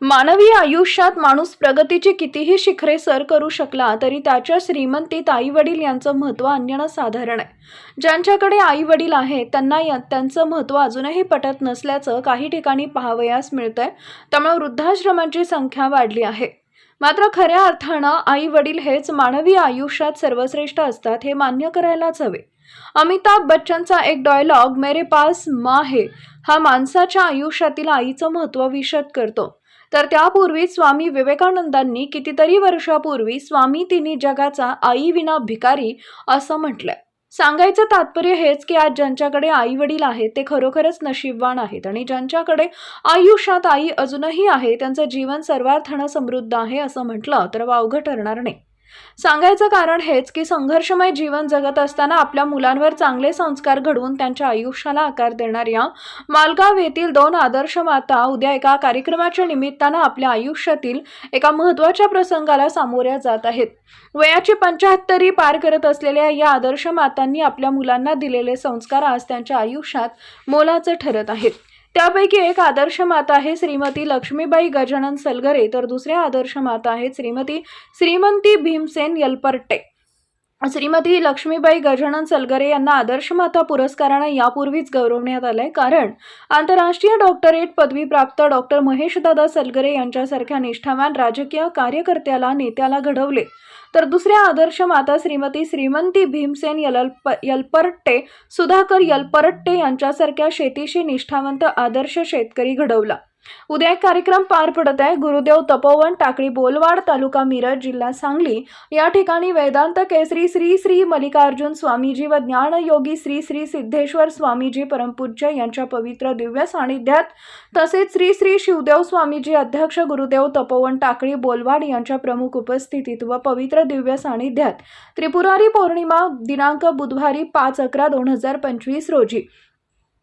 मानवी आयुष्यात माणूस प्रगतीची कितीही शिखरे सर करू शकला तरी त्याच्या श्रीमंतीत आई वडील यांचं महत्त्व अन्यनं साधारण आहे. ज्यांच्याकडे आई वडील आहेत त्यांना या त्यांचं महत्त्व अजूनही पटत नसल्याचं काही ठिकाणी पाहावयास मिळतंय. त्यामुळे वृद्धाश्रमांची संख्या वाढली आहे. मात्र खऱ्या अर्थानं आई वडील हेच मानवी आयुष्यात सर्वश्रेष्ठ असतात हे मान्य करायलाच हवे. अमिताभ बच्चनचा एक डायलॉग मेरे पास माँ है हा माणसाच्या आयुष्यातील आईचं महत्त्व विशद करतो. तर त्यापूर्वी स्वामी विवेकानंदांनी कितीतरी वर्षापूर्वी स्वामी तिन्ही जगाचा आई विना भिकारी असं म्हटलंय. सांगायचं तात्पर्य हेच की आज ज्यांच्याकडे आई वडील आहेत ते खरोखरच नशीबवान आहेत आणि ज्यांच्याकडे आयुष्यात आई अजूनही आहे त्यांचं जीवन सर्वार्थानं समृद्ध आहे असं म्हटलं तर वावघं ठरणार नाही. सांगायचं कारण हेच की संघर्षमय जीवन जगत असताना आपल्या मुलांवर चांगले संस्कार घडवून त्यांच्या आयुष्याला आकार देणाऱ्या मालगाव येथील दोन आदर्श माता उद्या एका कार्यक्रमाच्या निमित्तानं आपल्या आयुष्यातील एका महत्त्वाच्या प्रसंगाला सामोऱ्या जात आहेत. वयाची पंच्याहत्तरी पार करत असलेल्या या आदर्श मातांनी आपल्या मुलांना दिलेले संस्कार आज त्यांच्या आयुष्यात मोलाचे ठरत आहेत. त्यापैकी एक आदर्श माता आहे श्रीमती लक्ष्मीबाई गजानन सलगरे तर दुसऱ्या आदर्श माता आहेत श्रीमती श्रीमंती भीमसेन यलपर्टे. श्रीमती लक्ष्मीबाई गजानन सलगरे यांना आदर्श माता पुरस्कारानं यापूर्वीच गौरवण्यात आलंय. कारण आंतरराष्ट्रीय डॉक्टरेट पदवीप्राप्त डॉक्टर महेशदादा सलगरे यांच्यासारख्या निष्ठावान राजकीय कार्यकर्त्याला नेत्याला घडवले. तर दुसऱ्या आदर्श माता श्रीमती श्रीमंती भीमसेन यलप यलपरट्टे सुधाकर यलपरट्टे यांच्यासारख्या शेतीशी निष्ठावंत आदर्श शेतकरी घडवला. उद्या एक कार्यक्रम पार पडत आहे. गुरुदेव तपोवन टाकळी बोलवाड तालुका मिरज जिल्हा सांगली. या ठिकाणी वेदांत केसरी श्री श्री मल्लिकार्जुन स्वामीजी व ज्ञानयोगी श्री श्री सिद्धेश्वर स्वामीजी परमपूज्य यांच्या पवित्र दिव्य सानिध्यात तसेच श्री श्री शिवदेव स्वामीजी अध्यक्ष गुरुदेव तपोवन टाकळी बोलवाड यांच्या प्रमुख उपस्थितीत व पवित्र दिव्य सानिध्यात. त्रिपुरारी पौर्णिमा दिनांक बुधवारी पाच अकरा दोन हजार पंचवीस रोजी.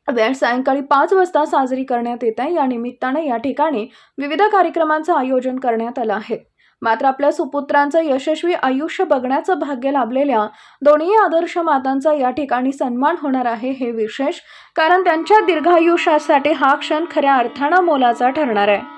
वेळ सायंकाळी पाच वाजता साजरी करण्यात येत आहे. या निमित्ताने या ठिकाणी विविध कार्यक्रमांचं आयोजन करण्यात आलं आहे. मात्र आपल्या सुपुत्रांचं यशस्वी आयुष्य बघण्याचं भाग्य लाभलेल्या दोन्ही आदर्श मातांचा या ठिकाणी सन्मान होणार आहे हे विशेष कारण त्यांच्या दीर्घायुष्यासाठी हा क्षण खऱ्या अर्थानं मोलाचा ठरणार आहे.